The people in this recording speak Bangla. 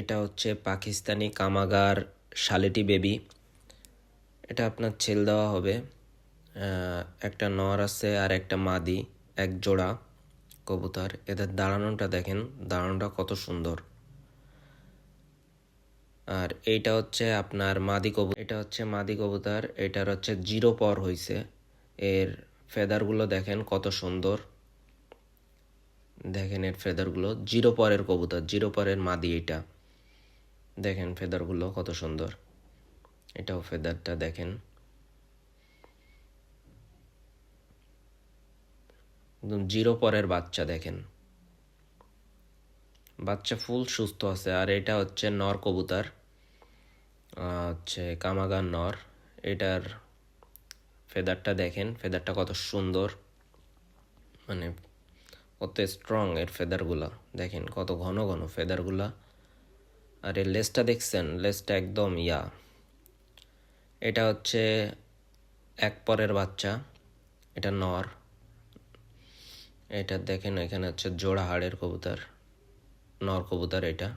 এটা হচ্ছে পাকিস্তানি কামাগার শালেটি বেবি। এটা আপনার ছেল দেওয়া হবে। একটা নর আছে আর একটা মাদি, এক জোড়া কবুতর। এদের দাঁড়ানোটা দেখেন, দাঁড়ানোটা কত সুন্দর। আর এইটা হচ্ছে আপনার মাদি কবুতর। এটা হচ্ছে মাদি কবুতর, এটার হচ্ছে জিরো পর হইছে। এর ফেদারগুলো দেখেন কত সুন্দর। দেখেন এর ফেদারগুলো, জিরো পরের কবুতর, জিরো পরের মাদি এটা। দেখেন ফেদারগুলো কত সুন্দর। এটাও ফেদারটা দেখেন। একদম জিরো পরের বাচ্চা দেখেন। বাচ্চা ফুল সুস্থ আছে, আর এটা হচ্ছে নর কবুতর হচ্ছে কামাগার নর। এটার ফেদারটা দেখেন, ফেদারটা কত সুন্দর। মানে কত স্ট্রং এর ফেদারগুলা। দেখেন কত ঘন ঘন ফেদারগুলা। আর এই লেসটা দেখছেন? লেসটা একদম ইয়া। এটা হচ্ছে এক পরের বাচ্চা। এটা নর। এটা দেখেন, এখানে হচ্ছে জোড়া হাড়ের কবুতর। নর কবুতর এটা।